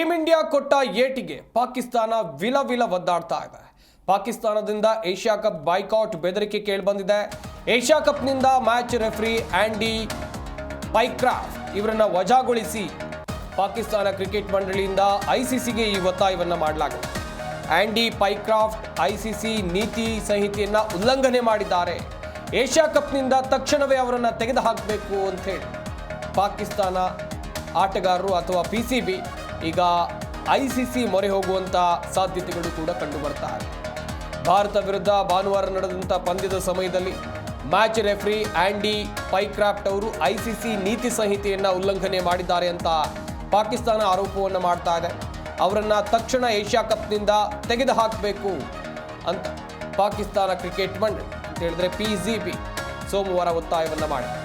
Team India ಕೊಟ್ಟ ಏಟಿಗೆ ಪಾಕಿಸ್ತಾನ ವಿಲ ವಿಲ ಒದ್ದಾಡ್ತಾ ಇದೆ. ಪಾಕಿಸ್ತಾನದಿಂದ ಏಷ್ಯಾ ಕಪ್ ಬೈಕಾಟ್ ಬೆದರಿಕೆ ಕೇಳಿಬಂದಿದೆ. ಏಷ್ಯಾ ಕಪ್ನಿಂದ ಮ್ಯಾಚ್ ರೆಫ್ರಿ ಆಂಡಿ ಪೈಕ್ರಾಫ್ ಇವರನ್ನ ವಜಾಗೊಳಿಸಿ ಪಾಕಿಸ್ತಾನ ಕ್ರಿಕೆಟ್ ಮಂಡಳಿಯಿಂದ ಐಸಿಸಿಗೆ ಈ ಒತ್ತಾಯವನ್ನು ಮಾಡಲಾಗಿದೆ. ಆಂಡಿ ಪೈಕ್ರಾಫ್ಟ್ ಐಸಿಸಿ ನೀತಿ ಸಂಹಿತೆಯನ್ನು ಉಲ್ಲಂಘನೆ ಮಾಡಿದ್ದಾರೆ. ಏಷ್ಯಾ ಕಪ್ನಿಂದ ತಕ್ಷಣವೇ ಅವರನ್ನು ತೆಗೆದುಹಾಕಬೇಕು ಅಂತ ಹೇಳಿ ಪಾಕಿಸ್ತಾನ ಆಟಗಾರರು ಅಥವಾ ಪಿ ಸಿ ಬಿ ಈಗ ಐ ಸಿ ಸಿ ಮೊರೆ ಹೋಗುವಂಥ ಸಾಧ್ಯತೆಗಳು ಕೂಡ ಕಂಡುಬರ್ತಾ ಇದೆ. ಭಾರತ ವಿರುದ್ಧ ಭಾನುವಾರ ನಡೆದಂಥ ಪಂದ್ಯದ ಸಮಯದಲ್ಲಿ ಮ್ಯಾಚ್ ರೆಫ್ರಿ ಆ್ಯಂಡಿ ಪೈಕ್ರಾಫ್ಟ್ ಅವರು ಐ ಸಿ ಸಿ ನೀತಿ ಸಂಹಿತೆಯನ್ನು ಉಲ್ಲಂಘನೆ ಮಾಡಿದ್ದಾರೆ ಅಂತ ಪಾಕಿಸ್ತಾನ ಆರೋಪವನ್ನು ಮಾಡ್ತಾ ಇದೆ. ಅವರನ್ನು ತಕ್ಷಣ ಏಷ್ಯಾ ಕಪ್ನಿಂದ ತೆಗೆದು ಹಾಕಬೇಕು ಅಂತ ಪಾಕಿಸ್ತಾನ ಕ್ರಿಕೆಟ್ ಮಂಡಳಿ ಅಂತ ಹೇಳಿದ್ರೆ ಪಿ ಜಿ ಬಿ ಸೋಮವಾರ ಒತ್ತಾಯವನ್ನು ಮಾಡಿದೆ.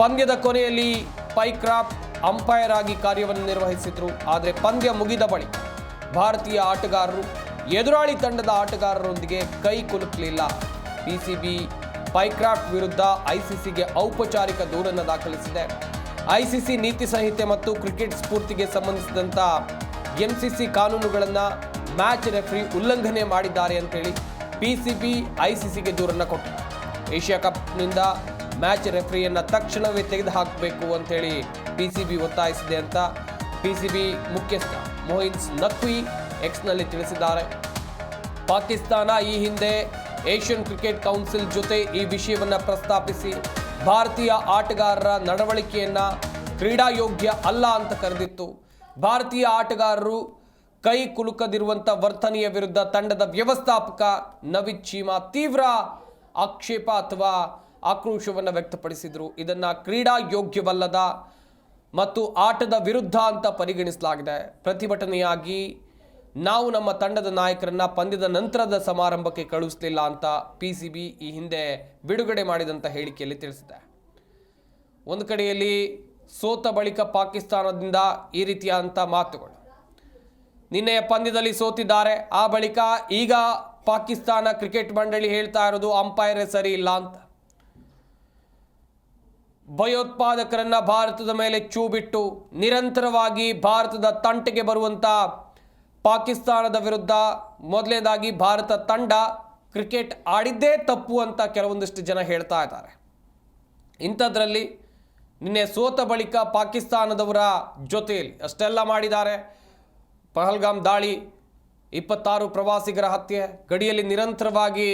ಪಂದ್ಯದ ಕೊನೆಯಲ್ಲಿ ಪೈಕ್ರಾಫ್ಟ್ ಅಂಪೈರ್ ಆಗಿ ಕಾರ್ಯವನ್ನು ನಿರ್ವಹಿಸಿದ್ರು, ಆದರೆ ಪಂದ್ಯ ಮುಗಿದ ಬಳಿಕ ಭಾರತೀಯ ಆಟಗಾರರು, ಎದುರಾಳಿ ತಂಡದ ಆಟಗಾರರೊಂದಿಗೆ ಕೈ ಕುಲುಕಲಿಲ್ಲ. ಪಿಸಿಬಿ ಪೈಕ್ರಾಫ್ಟ್ ವಿರುದ್ಧ ಐಸಿಸಿಗೆ ಔಪಚಾರಿಕ ದೂರನ್ನು ದಾಖಲಿಸಿದೆ. ಐಸಿಸಿ ನೀತಿ ಸಂಹಿತೆ ಮತ್ತು ಕ್ರಿಕೆಟ್ ಸ್ಫೂರ್ತಿಗೆ ಸಂಬಂಧಿಸಿದಂಥ ಎಂಸಿಸಿ ಕಾನೂನುಗಳನ್ನು ಮ್ಯಾಚ್ ರೆಫ್ರಿ ಉಲ್ಲಂಘನೆ ಮಾಡಿದ್ದಾರೆ ಅಂತೇಳಿ ಪಿಸಿಬಿ ಐಸಿಸಿಗೆ ದೂರನ್ನು ಕೊಟ್ಟಿದೆ ಏಷ್ಯಾ ಕಪ್ನಿಂದ ಮ್ಯಾಚ್ ರೆಫ್ರಿಯನ್ನು ತಕ್ಷಣವೇ ತೆಗೆದುಹಾಕಬೇಕು ಅಂತೇಳಿ ಪಿ ಸಿ ಬಿ ಒತ್ತಾಯಿಸಿದೆ ಅಂತ ಪಿಸಿಬಿ ಮುಖ್ಯಸ್ಥ ಮೊಹಿನ್ಸ್ ನಕ್ವಿ ಎಕ್ಸ್ನಲ್ಲಿ ತಿಳಿಸಿದ್ದಾರೆ. ಪಾಕಿಸ್ತಾನ ಈ ಹಿಂದೆ ಏಷ್ಯನ್ ಕ್ರಿಕೆಟ್ ಕೌನ್ಸಿಲ್ ಜೊತೆ ಈ ವಿಷಯವನ್ನು ಪ್ರಸ್ತಾಪಿಸಿ ಭಾರತೀಯ ಆಟಗಾರರ ನಡವಳಿಕೆಯನ್ನು ಕ್ರೀಡಾ ಯೋಗ್ಯ ಅಲ್ಲ ಅಂತ ಕರೆದಿತ್ತು. ಭಾರತೀಯ ಆಟಗಾರರು ಕೈ ಕುಲುಕದಿರುವಂಥ ವರ್ತನೆಯ ವಿರುದ್ಧ ತಂಡದ ವ್ಯವಸ್ಥಾಪಕ ನವೀದ್ ಚೀಮಾ ತೀವ್ರ ಆಕ್ಷೇಪ ಅಥವಾ ಆಕ್ರೋಶವನ್ನು ವ್ಯಕ್ತಪಡಿಸಿದರು. ಇದನ್ನು ಕ್ರೀಡಾ ಯೋಗ್ಯವಲ್ಲದ ಮತ್ತು ಆಟದ ವಿರುದ್ಧ ಅಂತ ಪರಿಗಣಿಸಲಾಗಿದೆ. ಪ್ರತಿಭಟನೆಯಾಗಿ ನಾವು ನಮ್ಮ ತಂಡದ ನಾಯಕರನ್ನ ಪಂದ್ಯದ ನಂತರದ ಸಮಾರಂಭಕ್ಕೆ ಕಳುಹಿಸಲಿಲ್ಲ ಅಂತ ಪಿ ಸಿ ಬಿ ಈ ಹಿಂದೆ ಬಿಡುಗಡೆ ಮಾಡಿದಂಥ ಹೇಳಿಕೆಯಲ್ಲಿ ತಿಳಿಸಿದೆ. ಒಂದು ಕಡೆಯಲ್ಲಿ ಸೋತ ಬಳಿಕ ಪಾಕಿಸ್ತಾನದಿಂದ ಈ ರೀತಿಯಾದಂಥ ಮಾತುಗಳು. ನಿನ್ನೆಯ ಪಂದ್ಯದಲ್ಲಿ ಸೋತಿದ್ದಾರೆ. ಆ ಬಳಿಕ ಈಗ ಪಾಕಿಸ್ತಾನ ಕ್ರಿಕೆಟ್ ಮಂಡಳಿ ಹೇಳ್ತಾ ಇರೋದು ಅಂಪೈರೇ ಸರಿ ಇಲ್ಲ ಅಂತ. ಭಯೋತ್ಪಾದಕರನ್ನ ಭಾರತದ ಮೇಲೆ ಚೂಬಿಟ್ಟು ನಿರಂತರವಾಗಿ ಭಾರತದ ತಂಟೆಗೆ ಬರುವಂಥ ಪಾಕಿಸ್ತಾನದ ವಿರುದ್ಧ ಮೊದಲನೇದಾಗಿ ಭಾರತ ತಂಡ ಕ್ರಿಕೆಟ್ ಆಡಿದ್ದೇ ತಪ್ಪು ಅಂತ ಕೆಲವೊಂದಿಷ್ಟು ಜನ ಹೇಳ್ತಾ ಇದ್ದಾರೆ. ಇಂಥದ್ರಲ್ಲಿ ನಿನ್ನೆ ಸೋತ ಬಳಿಕ ಪಾಕಿಸ್ತಾನದವರ ಜೊತೆಯಲ್ಲಿ ಅಷ್ಟೆಲ್ಲ ಮಾಡಿದ್ದಾರೆ. ಪಹಲ್ಗಾಮ್ ದಾಳಿ, ಇಪ್ಪತ್ತಾರು ಪ್ರವಾಸಿಗರ ಹತ್ಯೆ, ಗಡಿಯಲ್ಲಿ ನಿರಂತರವಾಗಿ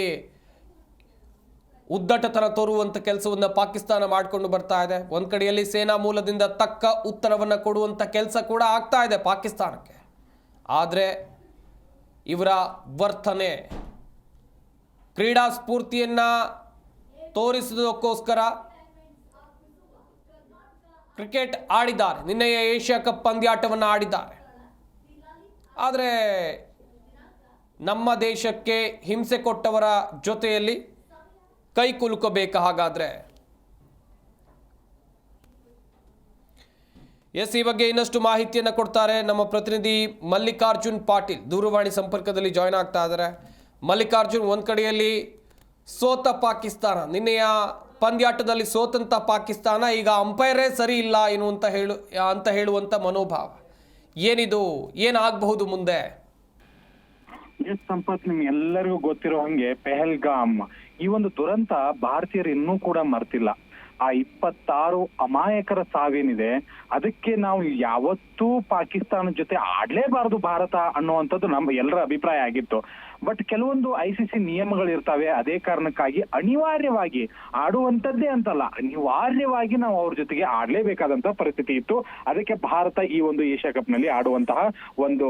ಉದ್ದಟತನ ತೋರುವಂಥ ಕೆಲಸವನ್ನು ಪಾಕಿಸ್ತಾನ ಮಾಡಿಕೊಂಡು ಬರ್ತಾ ಇದೆ. ಒಂದು ಕಡೆಯಲ್ಲಿ ಸೇನಾ ಮೂಲದಿಂದ ತಕ್ಕ ಉತ್ತರವನ್ನು ಕೊಡುವಂಥ ಕೆಲಸ ಕೂಡ ಆಗ್ತಾ ಇದೆ ಪಾಕಿಸ್ತಾನಕ್ಕೆ. ಆದರೆ ಇವರ ವರ್ತನೆ, ಕ್ರೀಡಾ ಸ್ಫೂರ್ತಿಯನ್ನು ತೋರಿಸೋದಕ್ಕೋಸ್ಕರ ಕ್ರಿಕೆಟ್ ಆಡಿದ್ದಾರೆ. ನಿನ್ನೆಯ ಏಷ್ಯಾ ಕಪ್ ಪಂದ್ಯಾಟವನ್ನು ಆಡಿದ್ದಾರೆ. ಆದರೆ ನಮ್ಮ ದೇಶಕ್ಕೆ ಹಿಂಸೆ ಕೊಟ್ಟವರ ಜೊತೆಯಲ್ಲಿ ಕೈ ಕುಲ್ಕೋಬೇಕು ಹಾಗಾದರೆ? ಎಸ್, ಈ ಬಗ್ಗೆ ಇನ್ನಷ್ಟು ಮಾಹಿತಿಯನ್ನು ಕೊಡ್ತಾರೆ ನಮ್ಮ ಪ್ರತಿನಿಧಿ ಮಲ್ಲಿಕಾರ್ಜುನ್ ಪಾಟೀಲ್. ದೂರವಾಣಿ ಸಂಪರ್ಕದಲ್ಲಿ ಜಾಯ್ನ್ ಆಗ್ತಾ ಇದ್ದಾರೆ ಮಲ್ಲಿಕಾರ್ಜುನ್, ಒಂದು ಕಡೆಯಲ್ಲಿ ಸೋತ ಪಾಕಿಸ್ತಾನ. ನಿನ್ನೆಯ ಪಂದ್ಯಾಟದಲ್ಲಿ ಸೋತಂಥ ಪಾಕಿಸ್ತಾನ. ಈಗ ಅಂಪೈರೇ ಸರಿ ಇಲ್ಲ ಎನ್ನುವಂತ ಹೇಳು, ಅಂತ ಹೇಳುವಂಥ ಮನೋಭಾವ. ಏನಿದು? ಏನಾಗಬಹುದು ಮುಂದೆ? ಎಸ್ ಸಂಪತ್ ನಿಮ್ ಎಲ್ಲರಿಗೂ ಗೊತ್ತಿರೋ ಹಂಗೆ ಪೆಹಲ್ಗಾಮ್. ಈ ಒಂದು ದುರಂತ ಭಾರತೀಯರು ಇನ್ನೂ ಕೂಡ ಮರ್ತಿಲ್ಲ. ಆ ಇಪ್ಪತ್ತಾರು ಅಮಾಯಕರ ಸಾವೇನಿದೆ. ಅದಕ್ಕೆ ನಾವು ಯಾವತ್ತೂ ಪಾಕಿಸ್ತಾನ ಜೊತೆ ಆಡ್ಲೇಬಾರದು ಭಾರತ ಅನ್ನುವಂಥದ್ದು ನಮ್ಮ ಎಲ್ಲರ ಅಭಿಪ್ರಾಯ ಆಗಿತ್ತು. ಬಟ್ ಕೆಲವೊಂದು ಐ ಸಿ ಸಿ ನಿಯಮಗಳಿರ್ತಾವೆ ಅದೇ ಕಾರಣಕ್ಕಾಗಿ ಅನಿವಾರ್ಯವಾಗಿ ಆಡುವಂತದ್ದೇ ಅಂತಲ್ಲ. ಅನಿವಾರ್ಯವಾಗಿ ನಾವು ಅವ್ರ ಜೊತೆಗೆ ಆಡ್ಲೇಬೇಕಾದಂತಹ ಪರಿಸ್ಥಿತಿ ಇತ್ತು. ಅದಕ್ಕೆ ಭಾರತ ಈ ಒಂದು ಏಷ್ಯಾ ಕಪ್ನಲ್ಲಿ ಆಡುವಂತಹ ಒಂದು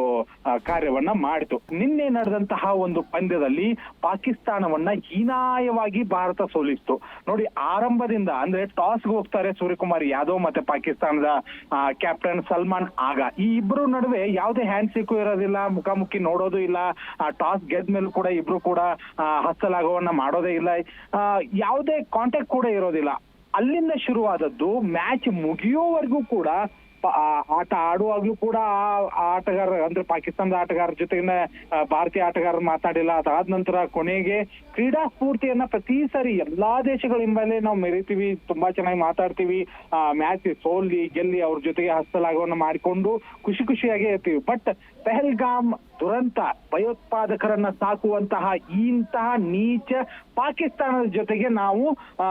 ಕಾರ್ಯವನ್ನ ಮಾಡಿತು. ನಿನ್ನೆ ನಡೆದಂತಹ ಒಂದು ಪಂದ್ಯದಲ್ಲಿ ಪಾಕಿಸ್ತಾನವನ್ನ ಹೀನಾಯವಾಗಿ ಭಾರತ ಸೋಲಿಸ್ತು. ನೋಡಿ, ಆರಂಭದಿಂದ ಅಂದ್ರೆ ಟಾಸ್ಗೆ ಹೋಗ್ತಾರೆ ಸೂರ್ಯಕುಮಾರ್ ಯಾದವ್ ಮತ್ತೆ ಪಾಕಿಸ್ತಾನದ ಕ್ಯಾಪ್ಟನ್ ಸಲ್ಮಾನ್ ಆಗ. ಈ ಇಬ್ರು ನಡುವೆ ಯಾವುದೇ ಹ್ಯಾಂಡ್ ಸಿಕ್ಕು ಇರೋದಿಲ್ಲ, ಮುಖಾಮುಖಿ ನೋಡೋದು ಇಲ್ಲ ಟಾಸ್ ಗೆದ್ಮೇಲೂ ಕೂಡ ಇಬ್ರು ಕೂಡ ಹಸ್ತಲಾಘವನ್ನ ಮಾಡೋದೇ ಇಲ್ಲ. ಯಾವುದೇ ಕಾಂಟ್ಯಾಕ್ಟ್ ಕೂಡ ಇರೋದಿಲ್ಲ. ಅಲ್ಲಿಂದ ಶುರುವಾದದ್ದು ಮ್ಯಾಚ್ ಮುಗಿಯೋವರೆಗೂ ಕೂಡ ಆಟ ಆಡುವಾಗ್ಲೂ ಕೂಡ ಆ ಆಟಗಾರ, ಅಂದ್ರೆ ಪಾಕಿಸ್ತಾನದ ಆಟಗಾರರ ಜೊತೆಗಿನ ಭಾರತೀಯ ಆಟಗಾರರು ಮಾತಾಡಿಲ್ಲ. ಅದಾದ ನಂತರ ಕೊನೆಗೆ ಕ್ರೀಡಾ ಸ್ಫೂರ್ತಿಯನ್ನ ಪ್ರತಿ ಸರಿ ಎಲ್ಲಾ ದೇಶಗಳ ಹಿಂಬಲೆ ನಾವು ಮೆರಿತೀವಿ, ತುಂಬಾ ಚೆನ್ನಾಗಿ ಮಾತಾಡ್ತೀವಿ. ಆ, ಮ್ಯಾಚ್ ಸೋಲ್ಲಿ ಗೆಲ್ಲಿ ಅವ್ರ ಜೊತೆಗೆ ಹಸ್ತಲಾಗವನ್ನ ಮಾಡಿಕೊಂಡು ಖುಷಿ ಖುಷಿಯಾಗಿ ಇರ್ತೀವಿ. ಬಟ್ ಪೆಹಲ್ಗಾಮ್ ದುರಂತ ಭಯೋತ್ಪಾದಕರನ್ನ ಸಾಕುವಂತಹ ಇಂತಹ ನೀಚ ಪಾಕಿಸ್ತಾನದ ಜೊತೆಗೆ ನಾವು, ಆ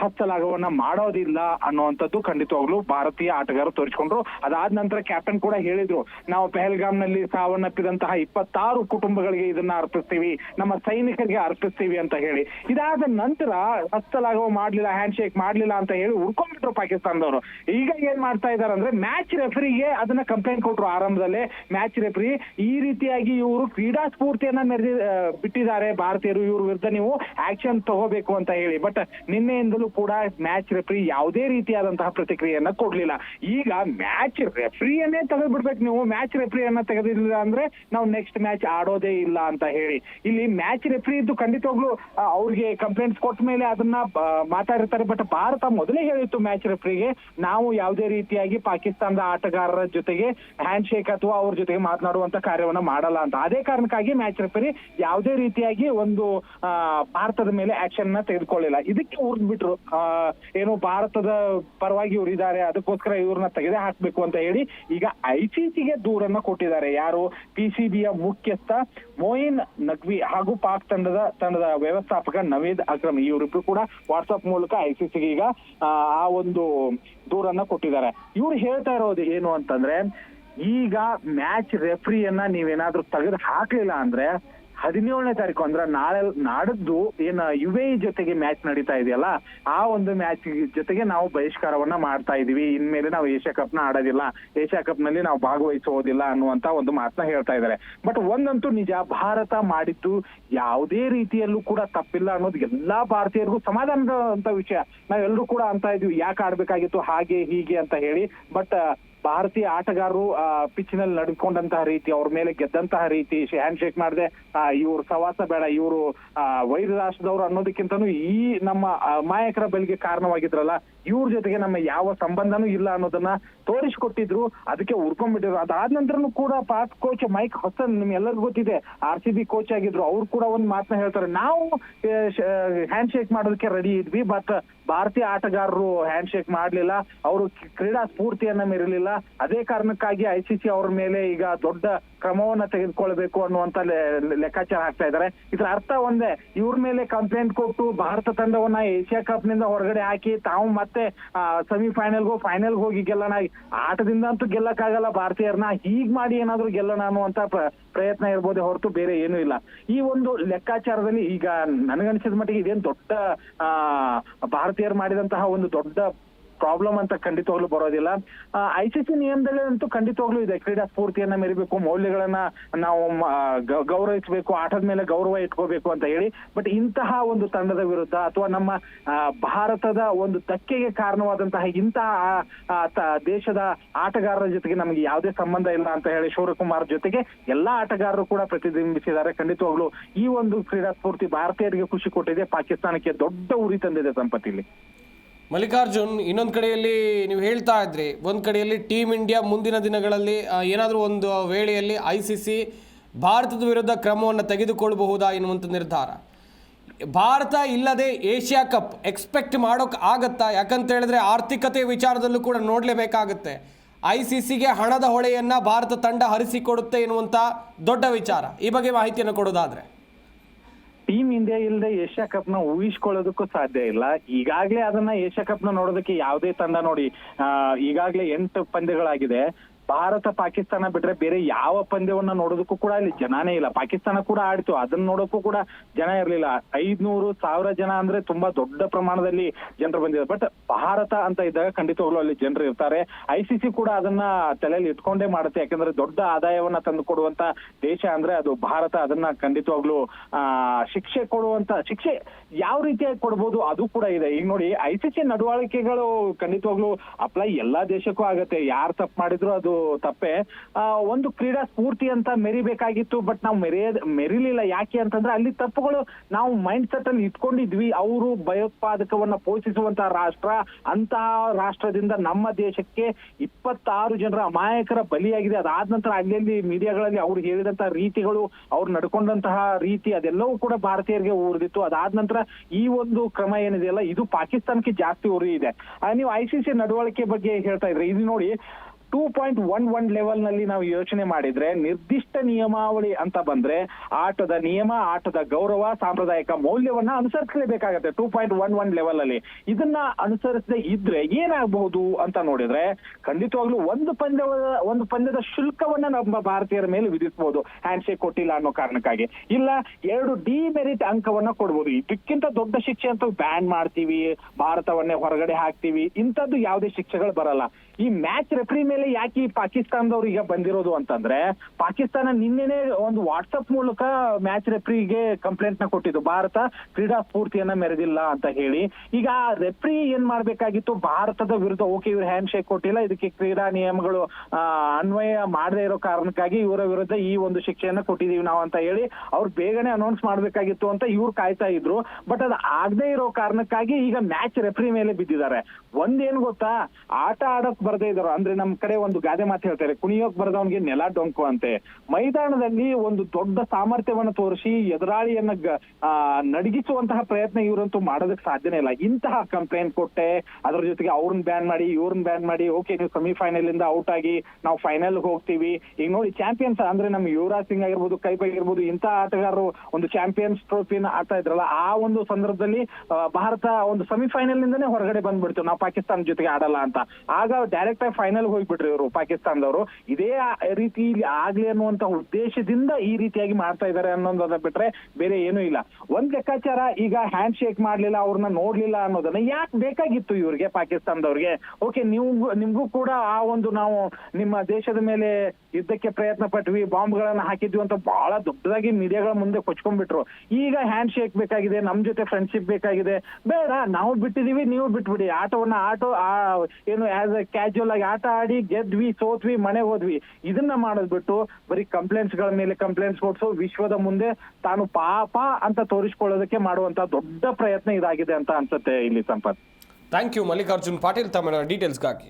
ಹಸ್ತಲಾಘವನ್ನ ಮಾಡೋದಿಲ್ಲ ಅನ್ನುವಂಥದ್ದು ಖಂಡಿತವಾಗ್ಲೂ ಭಾರತೀಯ ಆಟಗಾರರು ತೋರಿಸಿಕೊಂಡ್ರು. ಅದಾದ ನಂತರ ಕ್ಯಾಪ್ಟನ್ ಕೂಡ ಹೇಳಿದ್ರು, ನಾವು ಪೆಹಲ್ಗಾಮ್ನಲ್ಲಿ ಸಾವನ್ನಪ್ಪಿದಂತಹ ಇಪ್ಪತ್ತಾರು ಕುಟುಂಬಗಳಿಗೆ ಇದನ್ನ ಅರ್ಪಿಸ್ತೀವಿ, ನಮ್ಮ ಸೈನಿಕರಿಗೆ ಅರ್ಪಿಸ್ತೀವಿ ಅಂತ ಹೇಳಿ. ಇದಾದ ನಂತರ ಹಸ್ತಲಾಘವ ಮಾಡ್ಲಿಲ್ಲ ಹ್ಯಾಂಡ್ ಶೇಕ್ ಮಾಡ್ಲಿಲ್ಲ ಅಂತ ಹೇಳಿ ಉಳ್ಕೊಂಡ್ಬಿಟ್ರು ಪಾಕಿಸ್ತಾನದವರು. ಈಗ ಏನ್ ಮಾಡ್ತಾ ಇದಾರೆ ಅಂದ್ರೆ ಮ್ಯಾಚ್ ರೆಫರಿಗೆ ಅದನ್ನ ಕಂಪ್ಲೇಂಟ್ ಕೊಟ್ರು ಆರಂಭದಲ್ಲೇ. ಮ್ಯಾಚ್ ರೆಫರಿ ಈ ರೀತಿಯಾಗಿ ಇವರು ಕ್ರೀಡಾ ಸ್ಫೂರ್ತಿಯನ್ನ ಬಿಟ್ಟಿದ್ದಾರೆ. ಭಾರತೀಯರು ಇವ್ರ ವಿರುದ್ಧ ನೀವು ಆಕ್ಷನ್ ತಗೋಬೇಕು ಅಂತ ಹೇಳಿ. ಬಟ್ ನಿನ್ನೆಯಿಂದಲೂ ಕೂಡ ಮ್ಯಾಚ್ ರೆಫ್ರಿ ಯಾವುದೇ ರೀತಿಯಾದಂತಹ ಪ್ರತಿಕ್ರಿಯೆಯನ್ನ ಕೊಡ್ಲಿಲ್ಲ. ಈಗ ಮ್ಯಾಚ್ ರೆಫರಿಯನ್ನೇ ತೆಗೆದ್ಬಿಡ್ಬೇಕು ನೀವು. ಮ್ಯಾಚ್ ರೆಫರಿಯನ್ನ ತೆಗೆದಿಲ್ಲ ಅಂದ್ರೆ ನಾವು ನೆಕ್ಸ್ಟ್ ಮ್ಯಾಚ್ ಆಡೋದೇ ಇಲ್ಲ ಅಂತ ಹೇಳಿ. ಇಲ್ಲಿ ಮ್ಯಾಚ್ ರೆಫ್ರಿ ಇದ್ದು ಖಂಡಿತವಾಗ್ಲು ಅವ್ರಿಗೆ ಕಂಪ್ಲೇಂಟ್ಸ್ ಕೊಟ್ಟ ಮೇಲೆ ಅದನ್ನ ಮಾತಾಡಿರ್ತಾರೆ. ಬಟ್ ಭಾರತ ಮೊದಲೇ ಹೇಳಿತ್ತು ಮ್ಯಾಚ್ ರೆಫ್ರಿಗೆ ನಾವು ಯಾವುದೇ ರೀತಿಯಾಗಿ ಪಾಕಿಸ್ತಾನದ ಆಟಗಾರರ ಜೊತೆಗೆ ಹ್ಯಾಂಡ್ ಶೇಕ್ ಅಥವಾ ಅವ್ರ ಜೊತೆಗೆ ಮಾತನಾಡುವಂತ ಕಾರ್ಯವನ್ನ ಮಾಡಲ್ಲ ಅಂತ. ಅದೇ ಕಾರಣಕ್ಕಾಗಿ ಮ್ಯಾಚ್ ರೆಫರಿ ಯಾವುದೇ ರೀತಿಯಾಗಿ ಒಂದು ಭಾರತದ ಮೇಲೆ ಆಕ್ಷನ್ನ ತೆಗೆದುಕೊಳ್ಳಿಲ್ಲ. ಇದಕ್ಕೆ ಉರ್ದ್ಬಿಟ್ರು ಏನು ಭಾರತದ ಪರವಾಗಿ ಇವ್ರು ಅದಕ್ಕೋಸ್ಕರ ಇವ್ರನ್ನ ತೆಗೆದೇ ಹಾಕ್ಬೇಕು ಅಂತ ಹೇಳಿ ಈಗ ಐಸಿಸಿಗೆ ದೂರನ್ನ ಕೊಟ್ಟಿದ್ದಾರೆ. ಯಾರು? ಪಿಸಿಬಿಯ ಮುಖ್ಯಸ್ಥ ಮೋಯಿನ್ ನಕ್ವಿ ಹಾಗೂ ಪಾಕ್ ತಂಡದ ತಂಡದ ವ್ಯವಸ್ಥಾಪಕ ನವೀದ್ ಅಕ್ರಮ್. ಇವರಿಬ್ರು ಕೂಡ ವಾಟ್ಸ್ಆಪ್ ಮೂಲಕ ಐಸಿಸಿಗೆ ಈಗ ಆ ಒಂದು ದೂರನ್ನ ಕೊಟ್ಟಿದ್ದಾರೆ. ಇವ್ರು ಹೇಳ್ತಾ ಇರೋದು ಏನು ಅಂತಂದ್ರೆ, ಈಗ ಮ್ಯಾಚ್ ರೆಫ್ರಿಯನ್ನ ನೀವೇನಾದ್ರೂ ತೆಗೆದು ಹಾಕ್ಲಿಲ್ಲ ಅಂದ್ರೆ ಹದಿನೇಳನೇ ತಾರೀಕು ಅಂದ್ರೆ ನಾಳೆ ನಾಡದ್ದು ಏನ ಯು ಜೊತೆಗೆ ಮ್ಯಾಚ್ ನಡೀತಾ ಇದೆಯಲ್ಲ, ಆ ಒಂದು ಮ್ಯಾಚ್ ಜೊತೆಗೆ ನಾವು ಬಹಿಷ್ಕಾರವನ್ನ ಮಾಡ್ತಾ ಇದೀವಿ. ಇನ್ಮೇಲೆ ನಾವು ಏಷ್ಯಾ ಕಪ್ನ ಆಡೋದಿಲ್ಲ. ಏಷ್ಯಾ ಕಪ್ನಲ್ಲಿ ನಾವು ಭಾಗವಹಿಸೋದಿಲ್ಲ ಅನ್ನುವಂತ ಒಂದು ಮಾತನ್ನ ಹೇಳ್ತಾ ಇದ್ದಾರೆ. ಬಟ್ ಒಂದಂತೂ ನಿಜ, ಭಾರತ ಮಾಡಿದ್ದು ಯಾವುದೇ ರೀತಿಯಲ್ಲೂ ಕೂಡ ತಪ್ಪಿಲ್ಲ ಅನ್ನೋದು ಎಲ್ಲಾ ಭಾರತೀಯರಿಗೂ ಸಮಾಧಾನದ ಅಂತ ವಿಷಯ. ನಾವೆಲ್ಲರೂ ಕೂಡ ಅಂತ ಇದೀವಿ. ಯಾಕೆ ಆಡ್ಬೇಕಾಗಿತ್ತು? ಹಾಗೆ, ಹೀಗೆ ಅಂತ ಹೇಳಿ. ಬಟ್ ಭಾರತೀಯ ಆಟಗಾರರು ಪಿಚ್ನಲ್ಲಿ ನಡ್ಕೊಂಡಂತಹ ರೀತಿ, ಅವ್ರ ಮೇಲೆ ಗೆದ್ದಂತಹ ರೀತಿ ಹ್ಯಾಂಡ್ ಶೇಕ್ ಮಾಡದೆ ಇವ್ರು ಸವಾಸ ಬೇಡ ಇವರು ವೈದ್ಯ ರಾಷ್ಟ್ರದವ್ರು ಅನ್ನೋದಕ್ಕಿಂತನೂ ಈ ನಮ್ಮ ಅಮಾಯಕರ ಬಲಿಗೆ ಕಾರಣವಾಗಿದ್ರಲ್ಲ ಇವ್ರ ಜೊತೆಗೆ ನಮ್ಮ ಯಾವ ಸಂಬಂಧನೂ ಇಲ್ಲ ಅನ್ನೋದನ್ನ ತೋರಿಸ್ಕೊಟ್ಟಿದ್ರು, ಅದಕ್ಕೆ ಉರ್ಕೊಂಡ್ಬಿಟ್ಟಿದ್ರು ಅದಾದ ನಂತರನು ಕೂಡ ಪಾಸ್ ಕೋಚ್ ಮೈಕ್ ಹೊಸನ್ ನಿಮ್ ಎಲ್ಲರಿಗೂ ಗೊತ್ತಿದೆ. ಆರ್ ಸಿ ಬಿ ಕೋಚ್ ಆಗಿದ್ರು, ಅವ್ರು ಕೂಡ ಒಂದ್ ಮಾತನ್ನ ಹೇಳ್ತಾರೆ. ನಾವು ಹ್ಯಾಂಡ್ ಶೇಕ್ ಮಾಡೋದಕ್ಕೆ ರೆಡಿ ಇದ್ವಿ ಬಟ್ ಭಾರತೀಯ ಆಟಗಾರರು ಹ್ಯಾಂಡ್ ಶೇಕ್ ಮಾಡ್ಲಿಲ್ಲ. ಅವರು ಕ್ರೀಡಾ ಸ್ಫೂರ್ತಿಯನ್ನ ಮೀರಲಿಲ್ಲ. ಅದೇ ಕಾರಣಕ್ಕಾಗಿ ಐಸಿಸಿ ಅವ್ರ ಮೇಲೆ ಈಗ ದೊಡ್ಡ ಕ್ರಮವನ್ನ ತೆಗೆದುಕೊಳ್ಬೇಕು ಅನ್ನುವಂತ ಲೆಕ್ಕಾಚಾರ ಹಾಕ್ತಾ ಇದಾರೆ ಇದ್ರ ಅರ್ಥ ಒಂದೇ, ಇವ್ರ ಮೇಲೆ ಕಂಪ್ಲೇಂಟ್ ಕೊಟ್ಟು ಭಾರತ ತಂಡವನ್ನ ಏಷ್ಯಾ ಕಪ್ನಿಂದ ಹೊರಗಡೆ ಹಾಕಿ ತಾವು ಮತ್ತೆ ಸೆಮಿಫೈನಲ್ಗೂ ಫೈನಲ್ ಹೋಗಿ ಗೆಲ್ಲೋಣ ಆಟದಿಂದ ಅಂತೂ ಗೆಲ್ಲಕ್ಕಾಗಲ್ಲ ಭಾರತೀಯರನ್ನ. ಹೀಗ್ ಮಾಡಿ ಏನಾದ್ರು ಗೆಲ್ಲೋಣ ಅನ್ನುವಂತ ಪ್ರ- ಪ್ರಯತ್ನ ಇರ್ಬೋದೇ ಹೊರತು ಬೇರೆ ಏನೂ ಇಲ್ಲ. ಈ ಒಂದು ಲೆಕ್ಕಾಚಾರದಲ್ಲಿ ಈಗ ನನಗನ್ಸಿದ ಮಟ್ಟಿಗೆ ಇದೇನ್ ದೊಡ್ಡ, ಆ, ಭಾರತೀಯರು ಮಾಡಿದಂತಹ ಒಂದು ದೊಡ್ಡ ಪ್ರಾಬ್ಲಮ್ ಅಂತ ಖಂಡಿತವಾಗ್ಲೂ ಬರೋದಿಲ್ಲ. ಐ ಸಿ ಸಿ ನಿಯಮದಲ್ಲಿ ಅಂತೂ ಖಂಡಿತವಾಗ್ಲೂ ಇದೆ. ಕ್ರೀಡಾ ಸ್ಫೂರ್ತಿಯನ್ನ ಮೆರಿಬೇಕು, ಮೌಲ್ಯಗಳನ್ನ ನಾವು ಗೌರವಿಸಬೇಕು, ಆಟದ ಮೇಲೆ ಗೌರವ ಇಟ್ಕೋಬೇಕು ಅಂತ ಹೇಳಿ. ಬಟ್ ಇಂತಹ ಒಂದು ತಂಡದ ವಿರುದ್ಧ ಅಥವಾ ನಮ್ಮ ಭಾರತದ ಒಂದು ಧಕ್ಕೆಗೆ ಕಾರಣವಾದಂತಹ ಇಂತಹ ದೇಶದ ಆಟಗಾರರ ಜೊತೆಗೆ ನಮಗೆ ಯಾವುದೇ ಸಂಬಂಧ ಇಲ್ಲ ಅಂತ ಹೇಳಿ ಶಿವಕುಮಾರ್ ಜೊತೆಗೆ ಎಲ್ಲಾ ಆಟಗಾರರು ಕೂಡ ಪ್ರತಿಬಿಂಬಿಸಿದ್ದಾರೆ. ಖಂಡಿತವಾಗ್ಲು ಈ ಒಂದು ಕ್ರೀಡಾ ಸ್ಫೂರ್ತಿ ಭಾರತೀಯರಿಗೆ ಖುಷಿ ಕೊಟ್ಟಿದೆ. ಪಾಕಿಸ್ತಾನಕ್ಕೆ ದೊಡ್ಡ ಉರಿ ತಂದಿದೆ ಸಂಪತ್ತಿಲ್ಲಿ. ಮಲ್ಲಿಕಾರ್ಜುನ್, ಇನ್ನೊಂದು ಕಡೆಯಲ್ಲಿ ನೀವು ಹೇಳ್ತಾ ಇದ್ರಿ, ಒಂದು ಕಡೆಯಲ್ಲಿ ಟೀಮ್ ಇಂಡಿಯಾ ಮುಂದಿನ ದಿನಗಳಲ್ಲಿ ಏನಾದರೂ ಒಂದು ವೇಳೆಯಲ್ಲಿ ಐ ಸಿ ಸಿ ಭಾರತದ ವಿರುದ್ಧ ಕ್ರಮವನ್ನು ತೆಗೆದುಕೊಳ್ಳಬಹುದಾ ಎನ್ನುವಂಥ ನಿರ್ಧಾರ. ಭಾರತ ಇಲ್ಲದೆ ಏಷ್ಯಾ ಕಪ್ ಎಕ್ಸ್ಪೆಕ್ಟ್ ಮಾಡೋಕೆ ಆಗತ್ತಾ? ಯಾಕಂತ ಹೇಳಿದ್ರೆ ಆರ್ಥಿಕತೆ ವಿಚಾರದಲ್ಲೂ ಕೂಡ ನೋಡಲೇಬೇಕಾಗುತ್ತೆ. ಐ ಸಿ ಸಿಗೆ ಹಣದ ಹೊಳೆಯನ್ನು ಭಾರತ ತಂಡ ಹರಿಸಿಕೊಡುತ್ತೆ ಎನ್ನುವಂಥ ದೊಡ್ಡ ವಿಚಾರ. ಈ ಬಗ್ಗೆ ಮಾಹಿತಿಯನ್ನು ಕೊಡೋದಾದ್ರೆ. ಇಂಡಿಯಾ ಇಲ್ಲದೆ ಏಷ್ಯಾ ಕಪ್ನ ಊಹಿಸ್ಕೊಳ್ಳೋದಕ್ಕೂ ಸಾಧ್ಯ ಇಲ್ಲ. ಈಗಾಗ್ಲೇ ಅದನ್ನ ಏಷ್ಯಾ ಕಪ್ನ ನೋಡೋದಕ್ಕೆ ಯಾವುದೇ ತಂಡ ನೋಡಿ ಈಗಾಗ್ಲೇ ಎಂಟು ಪಂದ್ಯಗಳಾಗಿದೆ. ಭಾರತ ಪಾಕಿಸ್ತಾನ ಬಿಟ್ರೆ ಬೇರೆ ಯಾವ ಪಂದ್ಯವನ್ನ ನೋಡೋದಕ್ಕೂ ಕೂಡ ಅಲ್ಲಿ ಜನಾನೇ ಇಲ್ಲ. ಪಾಕಿಸ್ತಾನ ಕೂಡ ಆಡ್ತು. ಅದನ್ನ ನೋಡೋಕ್ಕೂ ಕೂಡ ಜನ ಇರಲಿಲ್ಲ. ಐದ್ನೂರು ಸಾವಿರ ಜನ ಅಂದ್ರೆ ತುಂಬಾ ದೊಡ್ಡ ಪ್ರಮಾಣದಲ್ಲಿ ಜನರು ಬಂದಿದ್ದಾರೆ. ಬಟ್ ಭಾರತ ಅಂತ ಇದ್ದಾಗ ಖಂಡಿತವಾಗ್ಲೂ ಅಲ್ಲಿ ಜನರು ಇರ್ತಾರೆ. ಐಸಿಸಿ ಕೂಡ ಅದನ್ನ ತಲೆಯಲ್ಲಿ ಇಟ್ಕೊಂಡೇ ಮಾಡುತ್ತೆ. ಯಾಕಂದ್ರೆ ದೊಡ್ಡ ಆದಾಯವನ್ನ ತಂದು ಕೊಡುವಂತ ದೇಶ ಅಂದ್ರೆ ಅದು ಭಾರತ. ಅದನ್ನ ಖಂಡಿತವಾಗ್ಲೂ, ಆ, ಶಿಕ್ಷೆ ಕೊಡುವಂತ, ಶಿಕ್ಷೆ ಯಾವ ರೀತಿಯಾಗಿ ಕೊಡ್ಬೋದು ಅದು ಕೂಡ ಇದೆ. ಈಗ ನೋಡಿ ಐಸಿಸಿ ನಡವಳಿಕೆಗಳು ಖಂಡಿತವಾಗ್ಲೂ ಅಪ್ಲೈ ಎಲ್ಲಾ ದೇಶಕ್ಕೂ ಆಗತ್ತೆ. ಯಾರು ತಪ್ಪು ಮಾಡಿದ್ರು ಅದು ತಪ್ಪೆ. ಒಂದು ಕ್ರೀಡಾ ಸ್ಫೂರ್ತಿ ಅಂತ ಮೆರಿಬೇಕಾಗಿತ್ತು, ಬಟ್ ನಾವು ಮೆರೆಯದ್ ಮೆರಿಲಿಲ್ಲ. ಯಾಕೆ ಅಂತಂದ್ರೆ ಅಲ್ಲಿ ತಪ್ಪುಗಳು ನಾವು ಮೈಂಡ್ ಸೆಟ್ ಅಲ್ಲಿ ಇಟ್ಕೊಂಡಿದ್ವಿ. ಅವರು ಭಯೋತ್ಪಾದಕವನ್ನ ಪೋಷಿಸುವಂತಹ ರಾಷ್ಟ್ರ, ಅಂತಹ ರಾಷ್ಟ್ರದಿಂದ ನಮ್ಮ ದೇಶಕ್ಕೆ ಇಪ್ಪತ್ತಾರು ಜನರ ಅಮಾಯಕರ ಬಲಿಯಾಗಿದೆ. ಅದಾದ ನಂತರ ಅಲ್ಲಿ ಮೀಡಿಯಾಗಳಲ್ಲಿ ಅವ್ರು ಹೇಳಿದಂತಹ ರೀತಿಗಳು, ಅವ್ರು ನಡ್ಕೊಂಡಂತಹ ರೀತಿ, ಅದೆಲ್ಲವೂ ಕೂಡ ಭಾರತೀಯರಿಗೆ ಉರಿದಿತ್ತು ಅದಾದ ನಂತರ ಈ ಒಂದು ಕ್ರಮ ಏನಿದೆಯಲ್ಲ, ಇದು ಪಾಕಿಸ್ತಾನಕ್ಕೆ ಜಾಸ್ತಿ ಉರಿ ಇದೆ. ನೀವು ಐಸಿಸಿ ನಡವಳಿಕೆ ಬಗ್ಗೆ ಹೇಳ್ತಾ ಇದ್ರಿ. ಇದು ನೋಡಿ ಟೂ ಪಾಯಿಂಟ್ ಒನ್ ಒನ್ ಲೆವೆಲ್ನಲ್ಲಿ ನಾವು ಯೋಚನೆ ಮಾಡಿದ್ರೆ ನಿರ್ದಿಷ್ಟ ನಿಯಮಾವಳಿ ಅಂತ ಬಂದ್ರೆ ಆಟದ ನಿಯಮ, ಆಟದ ಗೌರವ, ಸಾಂಪ್ರದಾಯಿಕ ಮೌಲ್ಯವನ್ನ ಅನುಸರಿಸಲೇಬೇಕಾಗತ್ತೆ two point one one level ಅಲ್ಲಿ. ಇದನ್ನ ಅನುಸರಿಸದೆ ಇದ್ರೆ ಏನಾಗಬಹುದು ಅಂತ ನೋಡಿದ್ರೆ ಖಂಡಿತವಾಗ್ಲೂ ಒಂದು ಪಂದ್ಯದ ಒಂದು ಪಂದ್ಯದ ಶುಲ್ಕವನ್ನ ನಮ್ಮ ಭಾರತೀಯರ ಮೇಲೆ ವಿಧಿಸಬಹುದು ಹ್ಯಾಂಡ್ ಶೇಕ್ ಕೊಟ್ಟಿಲ್ಲ ಅನ್ನೋ ಕಾರಣಕ್ಕಾಗಿ. ಇಲ್ಲ, ಎರಡು ಡಿಮೆರಿಟ್ ಅಂಕವನ್ನ ಕೊಡ್ಬೋದು. ಇದಕ್ಕಿಂತ ದೊಡ್ಡ ಶಿಕ್ಷೆ ಅಂತ ಬ್ಯಾನ್ ಮಾಡ್ತೀವಿ. ಭಾರತವನ್ನೇ ಹೊರಗಡೆ ಹಾಕ್ತೀವಿ. ಇಂಥದ್ದು ಯಾವುದೇ ಶಿಕ್ಷೆಗಳು ಬರಲ್ಲ. ಈ ಮ್ಯಾಚ್ ರೆಫ್ರಿ ಯಾಕೆ ಈ ಪಾಕಿಸ್ತಾನದವ್ರು ಈಗ ಬಂದಿರೋದು ಅಂತಂದ್ರೆ, ಪಾಕಿಸ್ತಾನ ನಿನ್ನೆನೆ ಒಂದು ವಾಟ್ಸಪ್ ಮೂಲಕ ಮ್ಯಾಚ್ ರೆಫ್ರಿಗೆ ಕಂಪ್ಲೇಂಟ್ನ ಕೊಟ್ಟಿದ್ದು. ಭಾರತ ಕ್ರೀಡಾ ಸ್ಫೂರ್ತಿಯನ್ನ ಮೆರೆದಿಲ್ಲ ಅಂತ ಹೇಳಿ. ಈಗ ಆ ರೆಫ್ರಿ ಏನ್ ಮಾಡ್ಬೇಕಾಗಿತ್ತು? ಭಾರತದ ವಿರುದ್ಧ, ಓಕೆ, ಇವ್ರು ಹ್ಯಾಂಡ್ ಶೇಕ್ ಕೊಟ್ಟಿಲ್ಲ. ಇದಕ್ಕೆ ಕ್ರೀಡಾ ನಿಯಮಗಳು ಅನ್ವಯ ಮಾಡದೇ ಇರೋ ಕಾರಣಕ್ಕಾಗಿ ಇವರ ವಿರುದ್ಧ ಈ ಒಂದು ಶಿಕ್ಷೆಯನ್ನ ಕೊಟ್ಟಿದೀವಿ ನಾವು ಅಂತ ಹೇಳಿ ಅವ್ರು ಬೇಗನೆ ಅನೌನ್ಸ್ ಮಾಡ್ಬೇಕಾಗಿತ್ತು ಅಂತ ಇವ್ರು ಕಾಯ್ತಾ ಇದ್ರು. ಬಟ್ ಅದು ಆಗದೆ ಇರೋ ಕಾರಣಕ್ಕಾಗಿ ಈಗ ಮ್ಯಾಚ್ ರೆಫ್ರಿ ಮೇಲೆ ಬಿದ್ದಿದ್ದಾರೆ. ಒಂದೇನ್ ಗೊತ್ತಾ? ಆಟ ಆಡಕ್ ಬರದೇ ಇದಾರೋ, ಅಂದ್ರೆ ನಮ್ ಕಡೆ ಒಂದು ಗಾದೆ ಮಾತು ಹೇಳ್ತಾರೆ, ಕುಣಿಯೋಕ್ ಬರ್ದವನ್ಗೆ ನೆಲ ಡೊಂಕು ಅಂತೆ. ಮೈದಾನದಲ್ಲಿ ಒಂದು ದೊಡ್ಡ ಸಾಮರ್ಥ್ಯವನ್ನ ತೋರಿಸಿ ಎದುರಾಳಿಯನ್ನ ನಡಗಿಸುವಂತಹ ಪ್ರಯತ್ನ ಇವರಂತೂ ಮಾಡೋದಕ್ಕೆ ಸಾಧ್ಯನೇ ಇಲ್ಲ. ಇಂತಹ ಕಂಪ್ಲೇಂಟ್ ಕೊಟ್ಟೆ, ಅದ್ರ ಜೊತೆಗೆ ಅವ್ರನ್ನ ಬ್ಯಾನ್ ಮಾಡಿ, ಇವ್ರನ್ನ ಬ್ಯಾನ್ ಮಾಡಿ, ಓಕೆ, ನೀವು ಸೆಮಿಫೈನಲ್ ಇಂದ ಔಟ್ ಆಗಿ ನಾವು ಫೈನಲ್ ಹೋಗ್ತೀವಿ. ಈಗ ನೋಡಿ ಚಾಂಪಿಯನ್ಸ್ ಅಂದ್ರೆ ನಮ್ಮ ಯುವರಾಜ್ ಸಿಂಗ್ ಆಗಿರ್ಬೋದು ಕೈಪ್ ಆಗಿರ್ಬೋದು ಇಂತಹ ಆಟಗಾರರು ಒಂದು ಚಾಂಪಿಯನ್ಸ್ ಟ್ರೋಫಿನ ಆಡ್ತಾ ಇದ್ರಲ್ಲ, ಆ ಒಂದು ಸಂದರ್ಭದಲ್ಲಿ ಭಾರತ ಒಂದು ಸೆಮಿಫೈನಲ್ ನಿಂದನೇ ಹೊರಗಡೆ ಬಂದ್ಬಿಡ್ತು. ನಾವು ಪಾಕಿಸ್ತಾನ ಜೊತೆಗೆ ಆಡಲ್ಲ ಅಂತ. ಆಗ ಡೈರೆಕ್ಟ್ ಆಗಿ ಫೈನಲ್ ಹೋಗ್ಬಿಟ್ರು ಇವರು ಪಾಕಿಸ್ತಾನದವರು ಇದೇ ರೀತಿ ಆಗ್ಲಿ ಅನ್ನುವಂತ ಉದ್ದೇಶದಿಂದ ಈ ರೀತಿಯಾಗಿ ಮಾಡ್ತಾ ಇದ್ದಾರೆ ಅನ್ನೋದನ್ನ ಬಿಟ್ರೆ ಬೇರೆ ಏನೂ ಇಲ್ಲ. ಒಂದ್ ಲೆಕ್ಕಾಚಾರ ಈಗ ಹ್ಯಾಂಡ್ ಶೇಕ್ ಮಾಡ್ಲಿಲ್ಲ, ಅವ್ರನ್ನ ನೋಡ್ಲಿಲ್ಲ ಅನ್ನೋದನ್ನ ಯಾಕೆ ಬೇಕಾಗಿತ್ತು ಇವ್ರಿಗೆ, ಪಾಕಿಸ್ತಾನದವ್ರಿಗೆ? ಓಕೆ ನೀವು, ನಿಮ್ಗೂ ಕೂಡ ಆ ಒಂದು ನಾವು ನಿಮ್ಮ ದೇಶದ ಮೇಲೆ ಯುದ್ಧಕ್ಕೆ ಪ್ರಯತ್ನ ಪಟ್ವಿ, ಬಾಂಬ್ಗಳನ್ನ ಹಾಕಿದ್ವಿ ಅಂತ ಬಹಳ ದೊಡ್ಡದಾಗಿ ಮೀಡಿಯಾಗಳ ಮುಂದೆ ಕೊಚ್ಕೊಂಡ್ಬಿಟ್ರು. ಈಗ ಹ್ಯಾಂಡ್ ಶೇಕ್ ಬೇಕಾಗಿದೆ, ನಮ್ ಜೊತೆ ಫ್ರೆಂಡ್ಶಿಪ್ ಬೇಕಾಗಿದೆ. ಬೇಡ, ನಾವು ಬಿಟ್ಟಿದೀವಿ, ನೀವು ಬಿಟ್ಬಿಡಿ. ಆಟವನ್ನ ಆಟೋ ಏನು ಆಸ್ ಅ ಕ್ಯಾಶುವಲ್ ಆಗಿ ಆಟ ಆಡಿ ಗೆದ್ವಿ, ಸೋತ್ವಿ, ಮನೆ ಹೋದ್ವಿ. ಇದನ್ನ ಮಾಡದ್ ಬಿಟ್ಟು ಬರೀ ಕಂಪ್ಲೇಂಟ್ಸ್ಗಳ ಮೇಲೆ ಕಂಪ್ಲೇಂಟ್ಸ್ ಕೊಡ್ಸೋ ವಿಶ್ವದ ಮುಂದೆ ತಾನು ಪಾಪ ಅಂತ ತೋರಿಸ್ಕೊಳ್ಳೋದಕ್ಕೆ ಮಾಡುವಂತ ದೊಡ್ಡ ಪ್ರಯತ್ನ ಇದಾಗಿದೆ ಅಂತ ಅನ್ಸುತ್ತೆ ಇಲ್ಲಿ Sampath. Thank you Mallikarjun Patil. ತಮ್ಮ ಡೀಟೇಲ್ಸ್ಗಾಗಿ